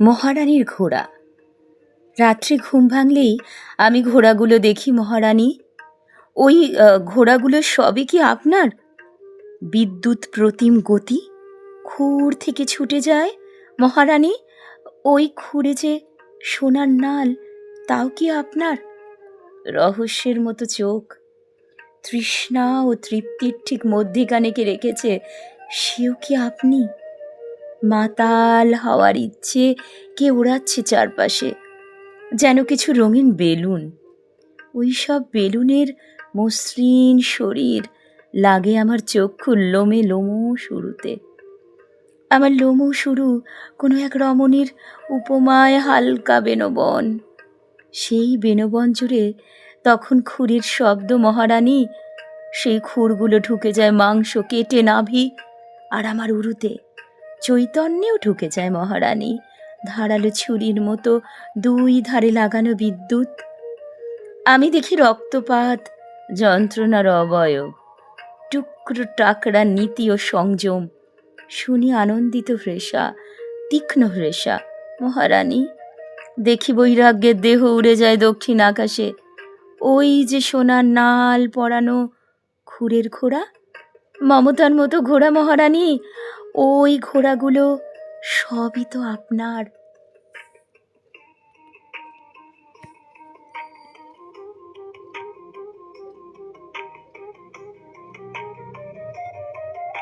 মহারানীর ঘোড়া। রাত্রে ঘুম ভাঙলেই আমি ঘোড়াগুলো দেখি, মহারানী। ওই ঘোড়াগুলো সবই কি আপনার? বিদ্যুৎ প্রতিম গতি? খুর থেকে ছুটে যায়? মহারানী, ওই খুঁড়ে যে সোনার নাল, তাও কি আপনার? রহস্যের মতো চোখ। তৃষ্ণা ও তৃপ্তির ঠিক মধ্যিখানেকে রেখেছে, সেও কি আপনি? মাতাল হওয়ার ইচ্ছে কে ওড়াচ্ছে চারপাশে। যেন কিছু রঙিন বেলুন। ওই সব বেলুনের মসৃণ শরীর লাগে আমার চক্ষু লোমে লোমো শুরুতে। আমার লোমও শুরু কোনো এক রমণীর উপমায় হালকা বেনবন। সেই বেনবন জুড়ে তখন খুরির শব্দ মহারানী, সেই খুরগুলো ঢুকে যায় মাংস কেটে নাভি আর আমার উরুতে। চৈতন্যেও ঢুকে যায় মহারানী। ধারালো ছুরির মতো দুই ধারে লাগানো বিদ্যুৎ। আমি দেখি রক্তপাত, যন্ত্রণার অবয়ব, টুকরো টাকরা নীতি ও সংযম। শুনি আনন্দিত হ্রেষা, তীক্ষ্ণ হ্রেষা, মহারানী, দেখি বৈরাগ্যের দেহ উড়ে যায় দক্ষিণ আকাশে। ওই যে সোনার নাল পরানো খুরের ঘোড়া? মমতার মতো ঘোড়া মহারানী ওই ঘোড়াগুলো সবই তো আপনার।